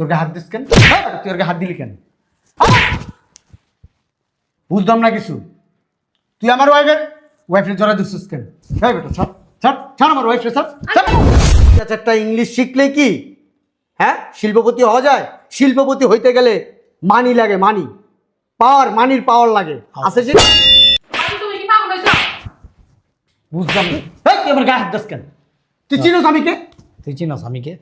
তোর গায়ে হাত দিস কেন? হ্যাঁ, তুই ওর গায়ে হাত দিলি কেন? বুঝলাম না কিছু। তুই আমার ওয়াইফের ওয়াইফের জড়া দিচ্ছিস কেন? হ্যাঁ বেটা ছাড় ছাড় ছাড় আমার ওয়াইফের ছাড় ছাড়। একটা ইংলিশ শিখলে কি? হ্যাঁ শিল্পপতি হওয়া যায়? শিল্পপতি হইতে গেলে মানি লাগে মানি পাওয়ার মানির পাওয়ার লাগে। আছে যে তুমি কি পাগল হয়েছো? বুঝলাম না। হ্যাঁ, তুই আমার গায়ে হাত দিস কেন? তুই চিনোস আমি কে? তুই চিনস আমি কে?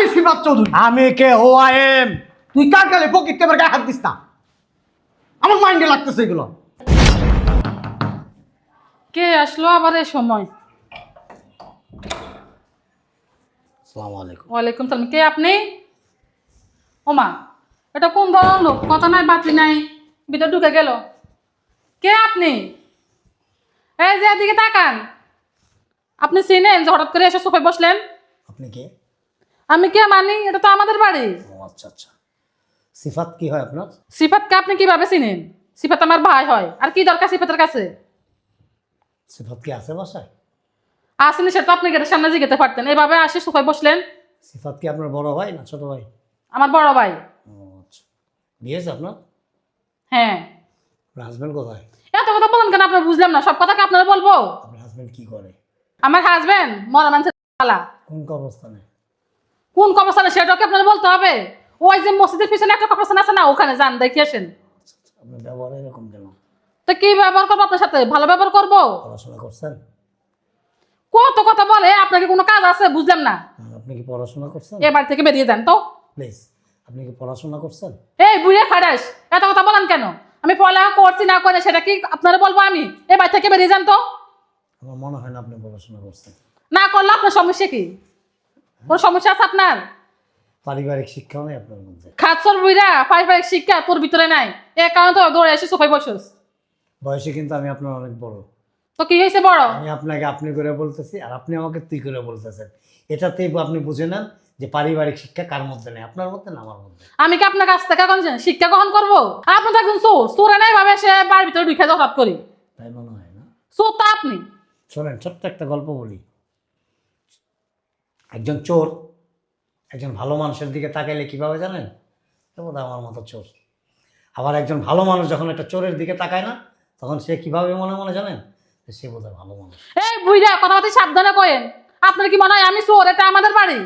আমি শিবাদ চৌধুরী। আমি কে? হো আই এম তুই কার কালে পকেট আমার গায়ে হাত দিস না। আমার মাইন্ডে লাগতেছে এগুলো। কে আসলো আবার এই সময়? আসসালামু আলাইকুম। ওয়ালাইকুম সালাম। কে আপনি? ওমা এটা কোন ধরনের লোক? কথা নাই বাতি নাই ভিতর ঢুকে গেল। কে আপনি? এই যে এদিকে তাকান। আপনি চিনেন যে হঠাৎ করে এসে সোফায় বসলেন? আপনি কে? আমি কে মানি? এটা তো আমাদের বাড়ি। ও আচ্ছা আচ্ছা। সিফাত কি হয় আপনার? সিফাতকে আপনি কীভাবে চিনেন? সিফাত আমার ভাই হয়। আর কি দরকার সিফাতের কাছে? সিফাত কি আছে বাসায়? আসেনি সেটা তো আপনি গেটের সামনে জিগেতে পারতেন। এভাবে আসে সোফায় বসলেন। সিফাত কি আপনার বড় ভাই না ছোট ভাই? আমার বড় ভাই। ও আচ্ছা। বিয়ে হয়েছে আপনার? হ্যাঁ। আপনার হাজব্যান্ড কোথায়? এত কথা বলেন কেন? আপনার বুঝলাম না। সব কথা কি আপনারা বলব? আপনার হাজব্যান্ড কি করে? আমার হাজবেন্ড মরা মানুষের পালা কোন অবস্থানে কোন কবরস্থানে সেটাও কি আপনার বলতে হবে? ওই যে মসজিদের পিছনে একটা কবরস্থান আছে না ওখানে যান দেখে আসেন। ব্যবহার এরকম কেন? তো কি ব্যবহার করব আপনার সাথে? ভালো ব্যবহার করব? পড়াশোনা করছেন? কত কথা বলে আপনাকে কোনো কাজ আছে? বুঝলাম না। আপনি কি পড়াশোনা করছেন? এ বাড়ি থেকে বেরিয়ে যান তো। প্লিজ আপনি কি পড়াশোনা করছেন? এই বুড়ে খারাস এত কথা বলেন কেন? আমি পড়ালেখা করছি না করে সেটা কি আপনারা বলব আমি? এ বাড়ি থেকে বেরিয়ে যান তো। আমার মনে হয় না আপনি পড়াশোনা করছেন। না করলে আপনার সমস্যা কি? কোনো সমস্যা আছে আপনার? পারিবারিক শিক্ষাও নেই আপনার মধ্যে। খাচ্ছর বুইরা পারিবারিক শিক্ষা তোর ভিতরে নাই। এ কারণে তো দৌড়ে এসে সোফায় বসুস। বয়সে কিন্তু আমি আপনার অনেক বড়। তো কি হয়েছে বড়? আমি আপনাকে আপনি করে বলতেছি আর আপনি আমাকে তুই করে বলতেছেন। এটাতেই আপনি বুঝে নেন যে পারিবারিক শিক্ষা কার মধ্যে নেই আপনার মধ্যে না আমার মধ্যে? আমি কি আপনার কাছ থেকে এখন শিক্ষা গ্রহণ করব? আপনি তো একজন চোর। চোরে নাই ভাবে সে বাড়ির ভিতরে ঢুকে হঠাৎ করি। তাই মনে হয় না। চোর তো আপনি। শোনেন ছোট্ট একটা গল্প বলি। একজন চোর একজন ভালো মানুষের দিকে তাকাইলে কীভাবে জানেন? বোধহয় আমার মতো চোর। আবার একজন ভালো মানুষ যখন একটা চোরের দিকে তাকায় না তখন সে কীভাবে মনে মনে জানেন? সে বোধহয় ভালো মানুষ। এই বুইরা কথাবার্তা সাবধানে কয়েন আপনার কি মনে হয় আমি চোর? এটা আমাদের বাড়ি।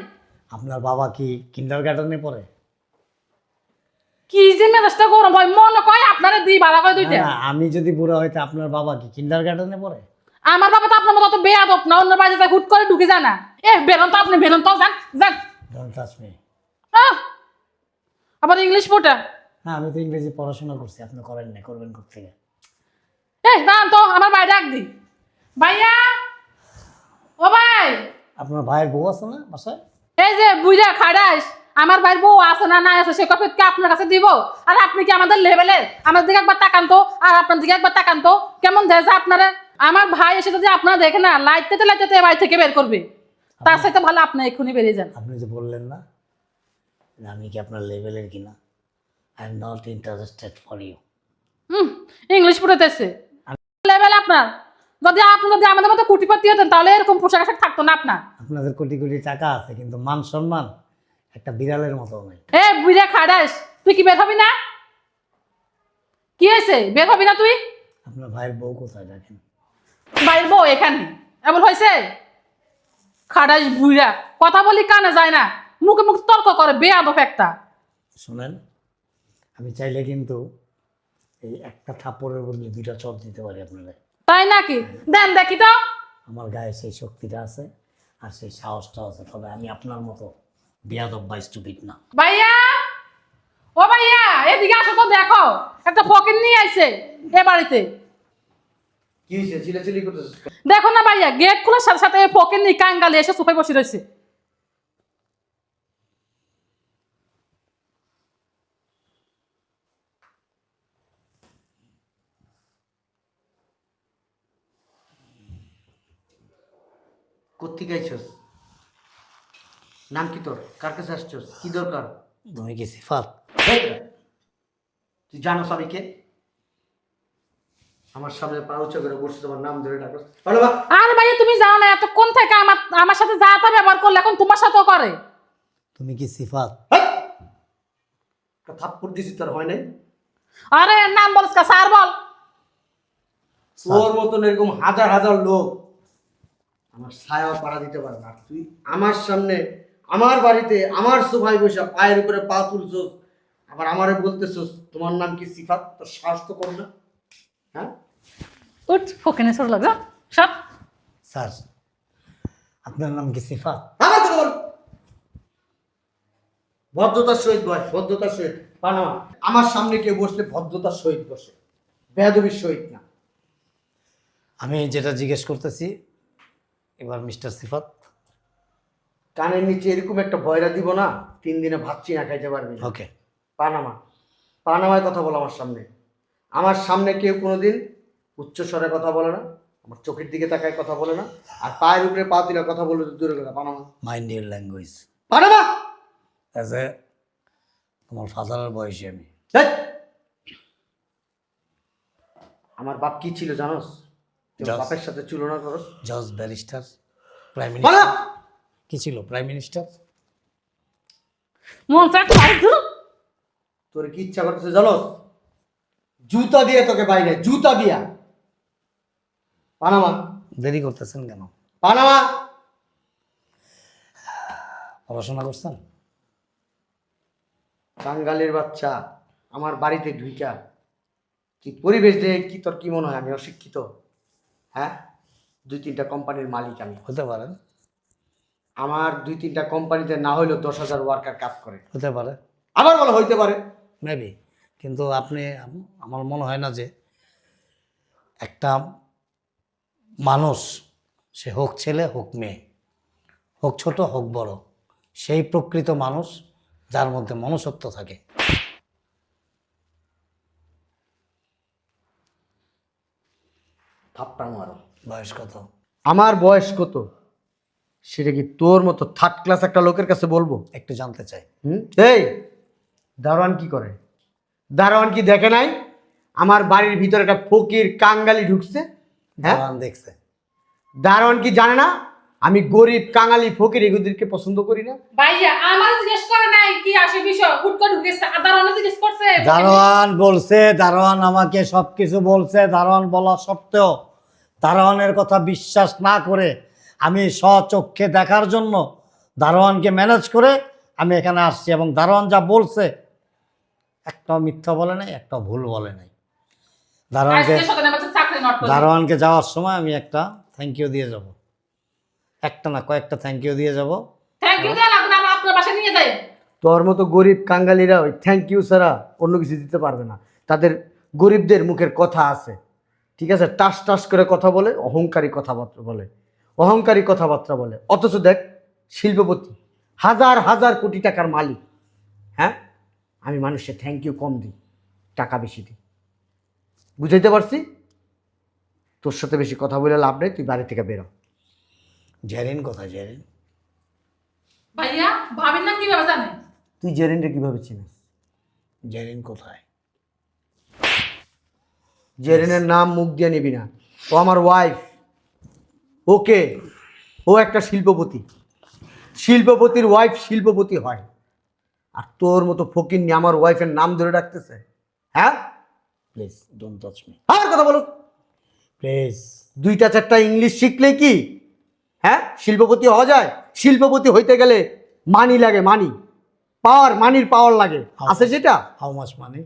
আপনার বাবা কি কিন্ডার গার্ডেনে পড়ে? কি যে মেজাজটা গরম হয় মনে কয় আপনারা দিই ভালো করে দুইটা। আমি যদি বুড়া হইতে আপনার বাবা কি কিন্ডার গার্ডেনে পড়ে? আমার বাবা তো আপনার মতো অত বেয়াদব না অন্য বাড়িতে যায় হুট করে ঢুকে যায় না। এ বেরোন তো আপনি বেরোন তো যান যান। আহ! আবার ইংলিশ পোটা হ্যাঁ আমি তো ইংরেজি পড়াশোনা করছি আপনি করেন না করবেন থেকে? এই দাঁড়ান তো আমার ভাই ডাক দি ভাইয়া! ও ভাই! আপনার ভাইয়ের বউ আছে না বাসায়? এই যে বুইরা খাড়াস। আমার ভাইয়ের বউ আছে না নাই আছে সে কফিট কি আপনার কাছে দিব? আর আপনি কি আমাদের লেভেলের? আমার দিকে একবার তাকান তো আর আপনার দিকে একবার তাকান তো। কেমন দেখছে আপনারা? আমার ভাই এসে যদি আপনারা দেখে না লাইটতে লাইটতে বাড়ি থেকে বের করবে। তার সাথে ভালো আপনি এক্ষুনি বেরিয়ে যান। আপনি যে বললেন না আমি কি আপনার লেভেলের কিনা? I am not interested for you hmm English পড়েতেছে level আপনার। যদি আপনি যদি আমাদের মতো কুটিপাতি হতেন তাহলে এরকম পোশাক আশাক থাকতো না আপনার। আপনাদের কোটি কোটি টাকা আছে কিন্তু মান সম্মান একটা বিড়ালের মতো নেই এ বুইরা খাড়াস তুই কি বের হবি না? কি হয়েছে? বের হবি না তুই? আপনার ভাইয়ের বউ কোথায় দেখেন? ভাইয়ের বউ এখানে। এমন হয়েছে? খাড়াইস বুইরা কথা বলি কানে যায় না। মুখে মুখে তর্ক করে বেয়াদব একটা। শোনেন আমি চাইলে কিন্তু এই একটা থাপ্পড়ের বদলে দুইটা চট দিতে পারি আপনারা। তাই নাকি? দেন দেখি তো। আমার গায়ে সেই শক্তিটা আছে আর সেই সাহসটা আছে তবে আমি আপনার মতো বিয়াদব বা স্টুপিড না ভাইয়া! ও ভাইয়া এদিকে আসো তো দেখো। একটা নিয়ে আইছে এ বাড়িতে। কি হয়েছে চিলাচিলি করতেছিস দেখো না ভাইয়া গেট খোলার সাথে সাথে পকেট নিয়ে কাঙ্গালে এসে সোফায় বসে রয়েছে কোথেকে আইছস? নাম কি তোর? কার কাছে আসছস? কি দরকার? তুমি কি সিফাত? তুই জানোস আমি কে? আমার সামনে পা উঁচু করে বসে তোমার নাম ধরে বা? আরে ভাইয়া তুমি জানো না এতক্ষণ থেকে আমার আমার সাথে যা তা ব্যবহার করলে এখন তোমার সাথেও করে। তুমি কি সিফাত? থাপ্পড় দিছি তোর হয় নাই? আরে নাম বলস কা স্যার বল। তোর মতন এরকম হাজার হাজার লোক আমার ছায়া পাড়া দিতে পারে না। আর তুই আমার সামনে আমার বাড়িতে আমার সোফায় বসে পায়ের উপরে পা তুলছস আবার আমারে বলতেছস তোমার নাম কি সিফাত? তোর সাহস তো কম না। হ্যাঁ? উঠ ফকিনে সর লাগা। সব স্যার আপনার নাম কি সিফাত? আমার কথা বল। ভদ্রতার সহিত বস ভদ্রতার সহিত। পানামা আমার সামনে কেউ বসলে ভদ্রতার সহিত বসে। বেয়াদবির সহিত না। আমি যেটা জিজ্ঞেস করতেছি এবার মিস্টার সিফাত। কানের নিচে এরকম একটা বয়রা দিব না তিন দিনে ভাত চিনা খাইতে পারবি ওকে। পানামা। পানামায় কথা বলো আমার সামনে। আমার সামনে কেউ কোনোদিন উচ্চ স্বরে কথা বলে না আমার চোখের দিকে তাকায় কথা বলে না আর পায়ের উপরে পা দিলে কথা বলে তো দূরে কথা Panama. Mind your language Panama! As a তোমার ফাদারের বয়সী আমি। আমার বাপ কি ছিল জানোস? বাপের সাথে তুলনা করস। জজ ব্যারিস্টার প্রাইম মিনিস্টার কি ছিল? প্রাইম মিনিস্টার মন তোর কি ইচ্ছা করতেছে জানোস? জুতা দিয়ে তোকে বাইরে জুতা দিয়া। পানামা। দেরি করতেছেন কেন? পানামা। পড়াশোনা করছেন? বাঙালির বাচ্চা আমার বাড়িতে ঢুইকা। কি পরিবেশ দেখে কি তোর কি মনে হয়? আমি অশিক্ষিত। হ্যাঁ? দুই তিনটা কোম্পানির মালিক আমি। হতে পারেন আমার দুই তিনটা কোম্পানিতে না হইলেও দশ হাজার ওয়ার্কার কাজ করে। হতে পারে। আবার বলো হইতে পারে। মেবি কিন্তু আপনি আমার মনে হয় না যে একটা মানুষ সে হোক ছেলে হোক মেয়ে হোক ছোট হোক বড় সেই প্রকৃত মানুষ যার মধ্যে মনুষ্যত্ব থাকে। থাপ্পড় মারো। বয়স কত? আমার বয়স কত? সেটা কি তোর মতো থার্ড ক্লাস একটা লোকের কাছে বলব? একটু জানতে চাই। হুম? এই দারোয়ান কি করে? দারোয়ান কি দেখে নাই? আমার বাড়ির ভিতরে একটা ফকির কাঙ্গালি ঢুকছে হ্যাঁ? দাঁড়ান দেখছে। দারোয়ান কি জানে না? আমি গরিব কাঙালি ফকির এগুদেরকে পছন্দ করি না। ভাইয়া আমার জিজ্ঞেস করে নাই কি আসে বিষয়? হুট করে ঢুকেছে। আদার অনেক জিজ্ঞেস করছে। দারোয়ান বলছে দারোয়ান আমাকে সব কিছু বলছে। দারোয়ান বলা সত্ত্বেও দারোয়ানের কথা বিশ্বাস না করে আমি স্বচক্ষে দেখার জন্য দারোয়ানকে ম্যানেজ করে আমি এখানে আসছি এবং দারোয়ান যা বলছে একটাও মিথ্যা বলে নাই একটাও ভুল বলে নাই। দারোয়ানকে দারোয়ানকে যাওয়ার সময় আমি একটা থ্যাংক ইউ দিয়ে যাব। একটা না কয়েকটা থ্যাংক ইউ দিয়ে যাব। থ্যাংক ইউ দেন আপনি আমার আপনার বাসায় নিয়ে যাই। তোর মতো গরিব কাঙ্গালিরা ওই থ্যাংক ইউ ছাড়া অন্য কিছু দিতে পারবে না। তাদের গরিবদের মুখের কথা আছে। ঠিক আছে? টাস টাস করে কথা বলে অহংকারী কথাবার্তা বলে। অহংকারী কথাবার্তা বলে। অথচ দেখ শিল্পপতি হাজার হাজার কোটি টাকার মালিক। হ্যাঁ? আমি মানুষকে থ্যাংক ইউ কম দিই টাকা বেশি দিই। বুঝাইতে পারছি? তোর সাথে বেশি কথা বলে লাভ নেই তুই বাড়ি থেকে বেরো জেরেন কোথায় জেরেন? ভাইয়া ভাবেন না কীভাবে জানেন? তুই জেরিনটা কীভাবে চিনিস? জেরিন কোথায়? জেরিনের নাম মুখ দিয়ে নিবি না। ও আমার ওয়াইফ ওকে ও একটা শিল্পপতি। শিল্পপতির ওয়াইফ শিল্পপতি হয়। আর তোর মতো ফকির নিয়ে আমার ওয়াইফের নাম ধরে রাখতেছে হ্যাঁ? প্লিজ ডোন্ট টাচ মি আমার কথা বলো। প্লিজ দুইটা চারটা ইংলিশ শিখলে কি? হ্যাঁ? শিল্পপতি হওয়া যায়? শিল্পপতি হইতে গেলে মানি লাগে মানি পাওয়ার মানির পাওয়ার লাগে। আছে সেটা হাউ মাচ মানি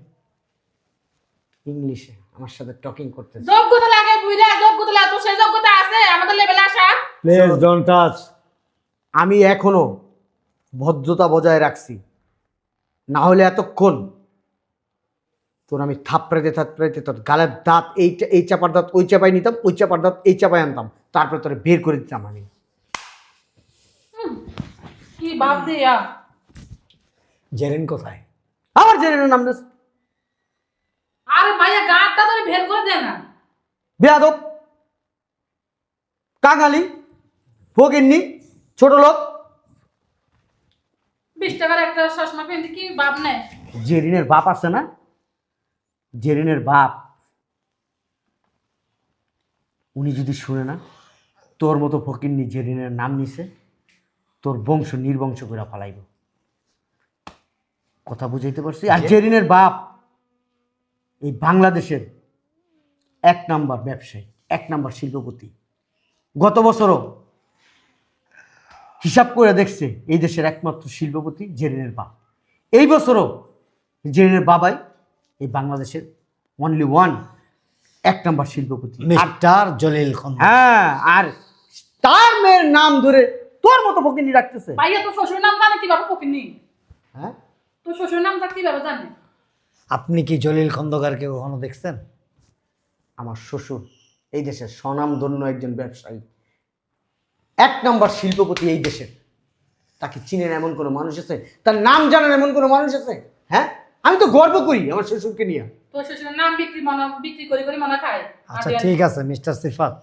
ইংলিশে আমার সাথে টকিং করতে যোগ্যতা লাগে বুঝলে যোগ্যতা তো সেই যোগ্যতা আছে আমাদের লেভেলে আসা। প্লিজ ডোন্ট টাচ আমি এখনও ভদ্রতা বজায় রাখছি। না হলে এতক্ষণ তোর আমি থাপড়াইতে থাপড়াইতে তোর গালের দাঁত এই এই চাপার দাঁত ওই চাপায় নিতাম ওই চাপার দাঁত এই চাপায় আনতাম। তারপরে তোরে বের করে দিতাম আমি। কি ভাব দিয়া জেরিন কোথায়? আবার জেনে নাম আরে ভাইয়া গাঁটটা ধরে বের করে দেয় না। বেয়াদব কাঙালি ফকিন্নি ছোট লোক। বিশ টাকার একটা চশমা কিনতে কি ভাব নেয়? জেরিনের বাপ আছে না? জেরিনের বাপ। উনি যদি শুনে না তোর মতো ফকিন্নি জেরিনের নাম নিছে তোর বংশ নির্বংশ করে ফেলাইব। কথা বুঝাইতে পারছি? আর জেরিনের বাপ এই বাংলাদেশের এক নাম্বার ব্যবসায়ী এক নাম্বার শিল্পপতি। গত বছরও হিসাব করে দেখছে এই দেশের একমাত্র শিল্পপতি জেরিনের বাপ। এই বছরও জেরিনের বাবাই এই বাংলাদেশের অনলি ওয়ান এক নাম্বার শিল্পপতি। আর মিস্টার জলিল খন্দকার। হ্যাঁ আর তার মেয়ের নাম ধরে তোর মতো ফকিনি রাখতেছে ভাইয়া তো শ্বশুর নাম জানে কীভাবে পকিনি হ্যাঁ? তো শ্বশুর নামটা কীভাবে জানে? আপনি কি জলিল খন্দকারকে কখনো দেখছেন? আমার শ্বশুর এই দেশের স্বনামধন্য একজন ব্যবসায়ী। এক নম্বর শিল্পপতি এই দেশের। তাকে চিনেন এমন কোনো মানুষ আছে? তার নাম জানেন এমন কোনো মানুষ আছে? হ্যাঁ? আমি তো গর্ব করি আমার শ্বশুরকে নিয়ে। নাম বিক্রি বিক্রি করে করে খায়। আচ্ছা ঠিক আছে মিস্টার সিফাত।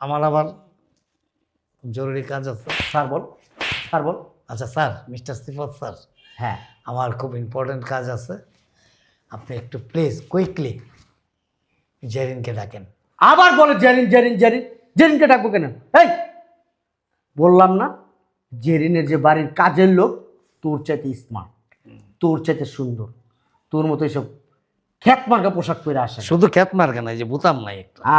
আমার আবার জরুরি কাজ আছে। স্যার বল। স্যার বল। আচ্ছা স্যার মিস্টার সিফাত স্যার। হ্যাঁ। আমার খুব ইম্পর্টেন্ট কাজ আছে। আপনি একটু প্লিজ কুইকলি জেরিনকে ডাকেন। আবার বলে জেরিন জেরিন জেরিন। জেরিনকে ডাকবো কেন? এই বললাম না জেরিনের যে বাড়ির কাজের লোক তোর চাইতে স্মার্ট তোর চাইতে সুন্দর। তোর মতো এইসব খ্যাত মার্কা পোশাক পরে আসে। শুধু খ্যাত মার্কা নাই যে বুতাম নাই একটু। আ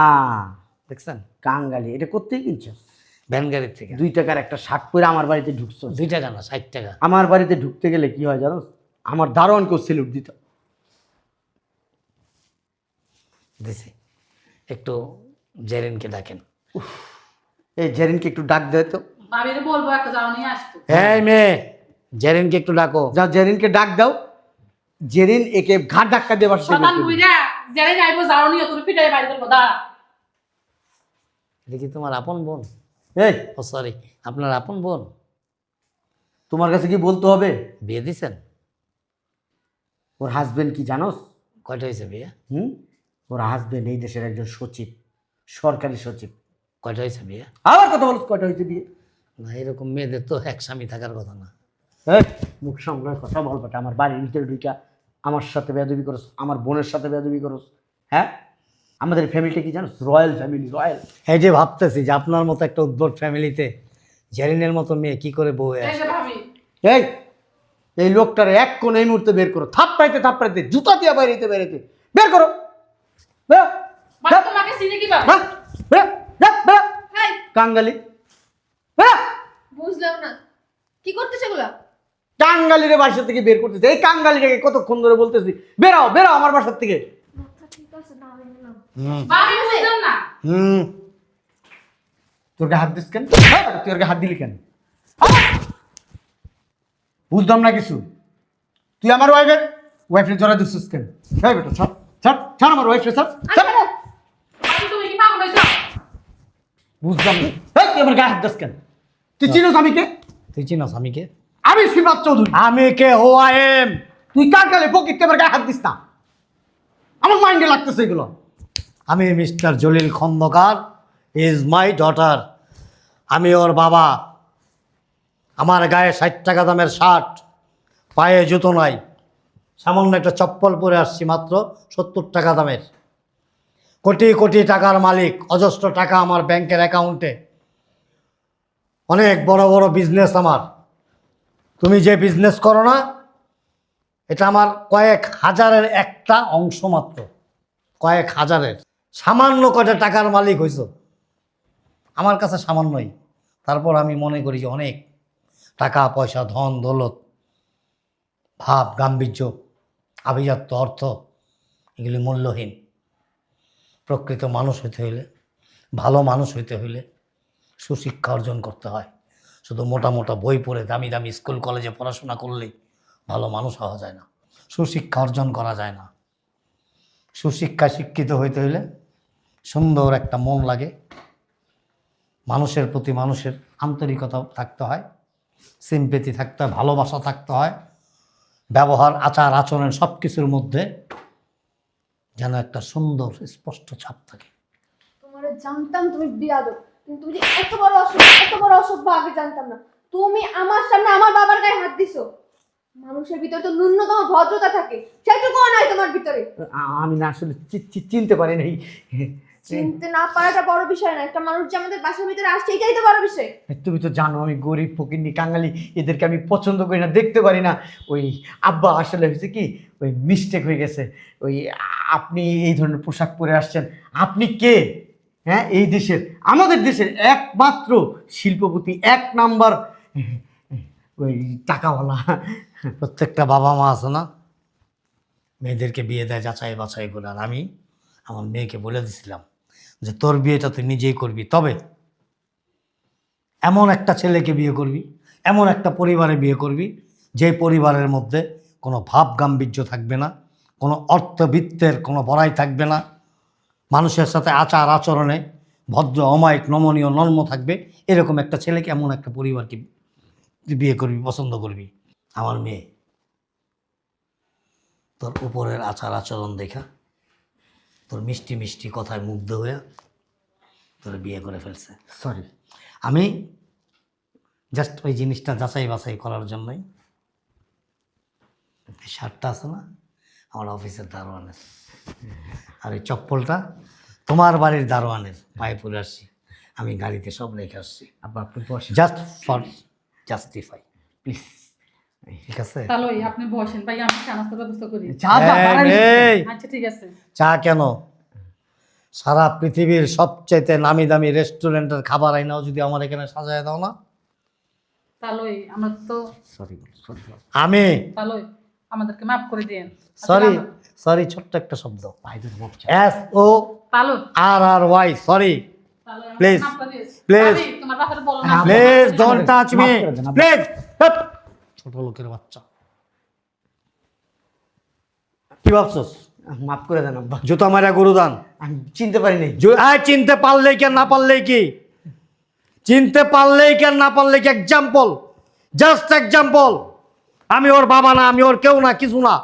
দেখছেন? কাঙ্গালি এটা করতেই কিনছিস? ভ্যান গাড়ির থেকে। দুই টাকার একটা শার্ট পরে আমার বাড়িতে ঢুকছো দুই টাকা না ষাট টাকা। আমার বাড়িতে ঢুকতে গেলে কি হয় জানো আমার দারোয়ানকেও সেলুট দিত দিছি। একটু জেরিনকে ডাকেন। এই জেরিনকে একটু ডাক দেয় তো। ভাবিরে বলব একটা যাও নিয়ে আসতো এই মেয়ে জেরিনকে একটু ডাকো। যা জেরিনকে ডাক দাও। জেরিন একে ঘাট ধাক্কা দিয়ে বাসাতে বের শতান করে দিবে। বুইরা জেনে যাইবো যাও নিয়ে তোর পিটাই বাড়ি করব দা। এটা কি তোমার আপন বোন? এই। ও সরি আপনার আপন বোন? তোমার কাছে কি বলতে হবে? বিয়ে দিছেন? ওর হাজবেন্ড কি জানোস? কয়টা হয়েছে বিয়ে? হুম? ওর হাজবেন্ড এই দেশের একজন সচিব সরকারি সচিব। কয়টা হয়েছে বিয়ে? আবার কথা বলছ কয়টা হয়েছে বিয়ে? না এরকম মেয়েদের তো এক স্বামী থাকার কথা না। এই মুখ সামনে কথা বলবাটা আমার বাড়ির ভিতরে ঢুকা আমার সাথে বেদবি করস আমার বোনের সাথে বেদবি করস হ্যাঁ? আমাদের ফ্যামিলিটা কি জানোস? রয়্যাল ফ্যামিলি রয়্যাল এই যে ভাবতেছি যে আপনার মতো একটা উদ্ভট ফ্যামিলিতে জেরিনের মতো মেয়ে কি করে বউ এই এই এই লোকটার এক কোণ এই মুহূর্তে বের করো। থাপড়াইতে থাপড়াইতে জুতা দিয়ে বাইরেতে বেরোতে বের করো। কাঙ্গালি। বুঝলাম না। কি করতেছে এগুলা? কাঙ্গালিরে বাসা থেকে বের করতেছে। এই কাঙ্গালিটাকে কতক্ষণ ধরে বলতেছি? বেরাও বেরাও আমার বাসার থেকে। আচ্ছা ঠিক আছে না আমি নিলাম। হুম। ভাবি বুঝলাম না। হুম। তোর হাত দিস কেন? তুই ওর হাত দিলি কেন? বুঝলাম না কিছু। তুই আমার ওয়াইফের ওয়াইফের জড়া দিচ্ছিস কেন? হ্যাঁ বেটা ছাড়। ছাড় ছাড় আমার পাগল হয়েছো? বুঝলাম আমার গায়ে হাত দিস কেন? তুই চিনোস আমি কে তুই চিনস আমি কে আমি শ্রীনাথ চৌধুরী। আমি কে? হো আই এম। তুই কার কালে পকিট আমার গায়ে হাত দিস না? আমার মাইন্ডে লাগতেছে এগুলো। আমি mister Jalil Khandakar is my daughter আমি ওর বাবা। আমার গায়ে ষাট টাকা দামের শার্ট পায়ে জুতো নাই। সামান্য একটা চপ্পল পরে আসছি মাত্র সত্তর টাকা দামের। কোটি কোটি টাকার মালিক, অজস্র টাকা আমার ব্যাংকের অ্যাকাউন্টে। অনেক বড় বড় বিজনেস আমার। তুমি যে বিজনেস করো না, এটা আমার কয়েক হাজারের একটা অংশ মাত্র। কয়েক হাজারের। সামান্য কয়টা টাকার মালিক হইছ? আমার কাছে সামান্যই। তারপর আমি মনে করি যে অনেক। টাকা, পয়সা, ধন, দৌলত, ভাব, গাম্ভীর্য। আভিজাত্য অর্থ এগুলি মূল্যহীন। প্রকৃত মানুষ হইতে হইলে, ভালো মানুষ হইতে হইলে সুশিক্ষা অর্জন করতে হয়। শুধু মোটা মোটা বই পড়ে দামি দামি স্কুল, কলেজে পড়াশোনা করলেই ভালো মানুষ হওয়া যায় না। সুশিক্ষা অর্জন করা যায় না। সুশিক্ষা শিক্ষিত হইতে হইলে সুন্দর একটা মন লাগে। মানুষের প্রতি মানুষের আন্তরিকতা থাকতে হয়। সিম্পেতি থাকতে হয়, ভালোবাসা থাকতে হয়। ব্যবহার আচার আচরণ সব কিছুর মধ্যে যেন একটা সুন্দর স্পষ্ট ছাপ থাকে। তোমার জানতাম তুমি বিয়াদো কিন্তু তুমি যে এত বড় অসভ্য এত বড় অসভ্য আগে জানতাম না। তুমি আমার সামনে আমার বাবার গায়ে হাত দিছো। মানুষের ভিতরে তো ন্যূনতম ভদ্রতা থাকে সেটুকুও নাই তোমার ভিতরে। আমি না আসলে চিনতে পারি নাই। চিনতে না পারাটা বড় বিষয় না। একটা মানুষ যে আমাদের বাসার ভিতরে আসছে এটাই তো বড় বিষয়। তুমি তো জানো আমি গরিব ফকিরনি কাঙালি এদেরকে আমি পছন্দ করি না দেখতে পারি না। ওই আব্বা আসলে হয়েছে কি ওই মিস্টেক হয়ে গেছে। ওই আপনি এই ধরনের পোশাক পরে আসছেন। আপনি কে? হ্যাঁ এই দেশের আমাদের দেশের একমাত্র শিল্পপতি এক নাম্বার ওই টাকাওয়ালা। প্রত্যেকটা বাবা মা আছে না? মেয়েদেরকে বিয়ে দেয় যাচাই বাছাই করে। আর আমি আমার মেয়েকে বলে দিছিলাম। যে তোর বিয়েটা তুই নিজেই করবি। তবে এমন একটা ছেলেকে বিয়ে করবি, এমন একটা পরিবারে বিয়ে করবি, যে পরিবারের মধ্যে কোনো ভাব গাম্ভীর্য থাকবে না, কোনো অর্থবিত্তের কোনো বড়াই থাকবে না, মানুষের সাথে আচার আচরণে ভদ্র, অমায়িক, নমনীয়, নর্ম থাকবে, এরকম একটা ছেলেকে এমন একটা পরিবারকে বিয়ে করবি, পছন্দ করবি। আমার মেয়ে, তোর উপরের আচার আচরণ দেখা তোর মিষ্টি মিষ্টি কথায় মুগ্ধ হয়ে তোর বিয়ে করে ফেলছে। সরি আমি জাস্ট ওই জিনিসটা যাচাই বাছাই করার জন্যই শার্টটা আছে না আমার অফিসের দারোয়ানের। আর এই চপ্পলটা তোমার বাড়ির দারোয়ানের পায়ে পরে আসছি। আমি গাড়িতে সব রেখে আসছি। জাস্ট ফর জাস্টিফাই প্লিজ ঠিক আছে? তাহলে আপনি বসেন ভাই আমি চা নাস্তার ব্যবস্থা করি। চা আচ্ছা ঠিক আছে। চা কেন? সারা পৃথিবীর সবচাইতে নামি দামি রেস্টুরেন্টের খাবার আইনাও যদি আমার এখানে সাজায় দাও না। তাহলে আমরা তো সরি সরি আমি তাহলে আমাদেরকে মাফ করে দিন সরি সরি ছোট্ট একটা শব্দ। S O R R Y sorry না। হ্যাঁ, please don't touch me. Please ছোট লোকের বাচ্চা। কি ভাবছস? মাফ করে দেন আব্বা। জুতা মারা গরুদান আমি চিনতে পারি নাই আয় চিনতে পারলেই কেন না পারলেই কি? চিনতে পারলেই কেন না পারলেই কি? এক্সাম্পল জাস্ট এক্সাম্পল আমি ওর বাবা না আমি ওর কেউ না কিছু না।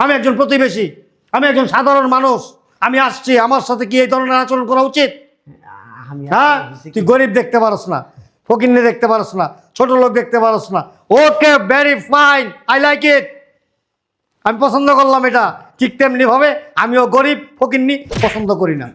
আমি একজন প্রতিবেশী আমি একজন সাধারণ মানুষ। আমি আসছি আমার সাথে কি এই ধরনের আচরণ করা উচিত? হ্যাঁ? তুই গরিব দেখতে পারস না। ফকিন্নি দেখতে পারস না ছোট লোক দেখতে পারস না। Okay very fine I like it আমি পছন্দ করলাম এটা ঠিক তেমনি ভাবে আমিও গরিব ফকিন্নি পছন্দ করি না?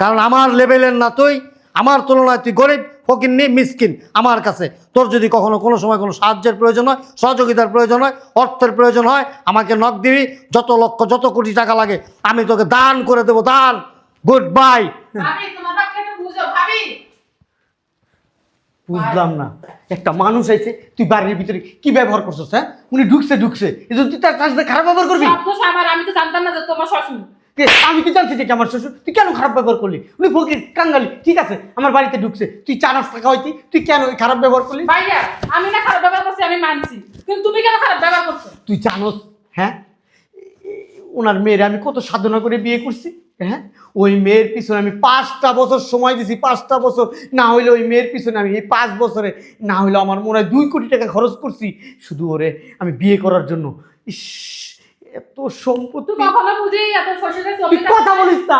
কারণ আমার লেভেলের না তুই আমার তুলনায় তুই গরিব ফকিন্নি মিসকিন আমার কাছে। তোর যদি কখনো কোনো সময় কোনো সাহায্যের প্রয়োজন হয় সহযোগিতার প্রয়োজন হয় অর্থের প্রয়োজন হয় আমাকে নক দিবি যত লক্ষ যত কোটি টাকা লাগে আমি তোকে দান করে দেবো দান। গুড বাই ভাবি তোমার বাপকে একটু বুঝো ভাবি বুঝলাম না। একটা মানুষ আইছে তুই বাড়ির ভিতরে কি ব্যবহার করছিস হ্যাঁ? উনি ঢুকছে ঢুকছে। এই তুই তার কাছে খারাপ ব্যবহার করবি? সব দোষ আমার আমি তো জানতাম না যে তোমার শ্বশুর। কে, আমি কি জানছি যে আমার শ্বশুর? তুই কেন খারাপ ব্যবহার করলি? উনি ফকির কাঙ্গালি। ঠিক আছে আমার বাড়িতে ঢুকছে। তুই চা নাস্তা খাওয়াইতি। তুই কেন ওই খারাপ ব্যবহার করলি? ভাইয়া আমি না খারাপ ব্যবহার করছি আমি মানছি। কিন্তু তুমি কেন খারাপ ব্যবহার করছ? তুই জানোস হ্যাঁ? ওনার মেয়ের আমি কত সাধনা করে বিয়ে করছি। হ্যাঁ? ওই মেয়ের পিছনে আমি পাঁচটা বছর সময় দিছি পাঁচটা বছর। না হইলে ওই মেয়ের পিছনে আমি এই পাঁচ বছরে না হইলে আমার মনে হয় দুই কোটি টাকা খরচ করছি। শুধু ওরে আমি বিয়ে করার জন্য। ইস এত সম্পত্তি। কথা বলিস না।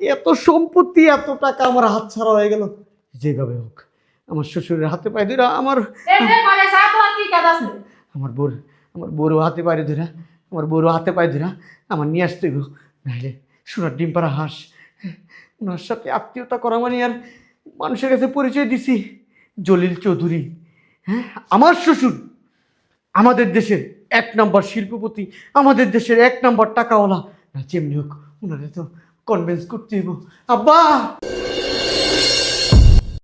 এত সম্পত্তি এত টাকা আমার হাত ছাড়া হয়ে গেল। যেভাবে হোক আমার শ্বশুরের হাতে পায়ে ধরে আমার আমার বোর আমার বড় হাতে পায়ে ধরা আমার বড় হাতে পায়ে ধরা আমার নিয়ে আসতে গো নাহলে সোনার ডিম পাড়া হাঁস। ওনার সাথে আত্মীয়তা করা মানে আর মানুষের কাছে পরিচয় দিছি। জলিল চৌধুরী হ্যাঁ? আমার শ্বশুর আমাদের দেশের এক নম্বর শিল্পপতি, আমাদের দেশের এক নম্বর টাকাওয়ালা। না, যেমনি হোক, ওনারে তো কনভিন্স করতে হইব। আব্বা!